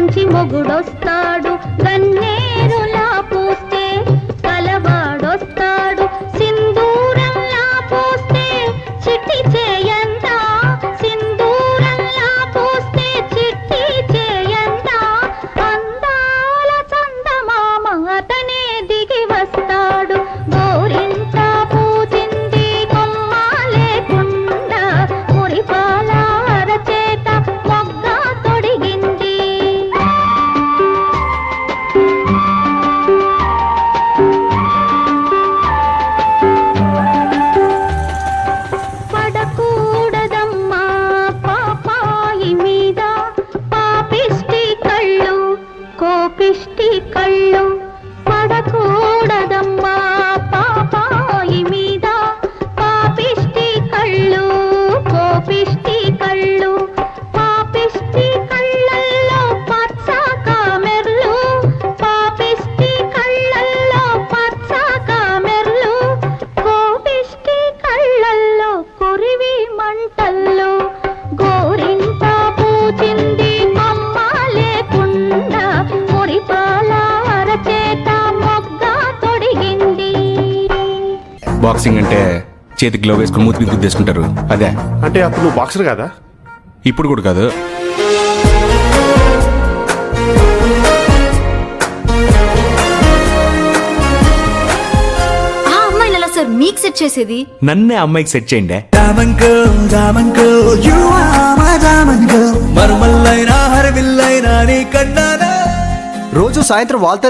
మంచి మొగుడొస్తాడు. దన్ని బాక్సింగ్ అంటే చేతికి గ్లవ్ వేసుకుని మూతి మీద గుద్దేసుకుంటారు. అదే. అంటే అప్పుడు నువ్వు బాక్సర్ కదా? ఇప్పుడు కూడా కాదు. ఆ సార్ మీకు సెట్ చేసేది? నన్నే అమ్మాయికి సెట్ చేయండి. Diamond girl, diamond girl, you are my diamond girl. మరుమల్లైనా హరివిల్లైనా నీ కన్నానా రోజు సాయంత్రం వాళ్తే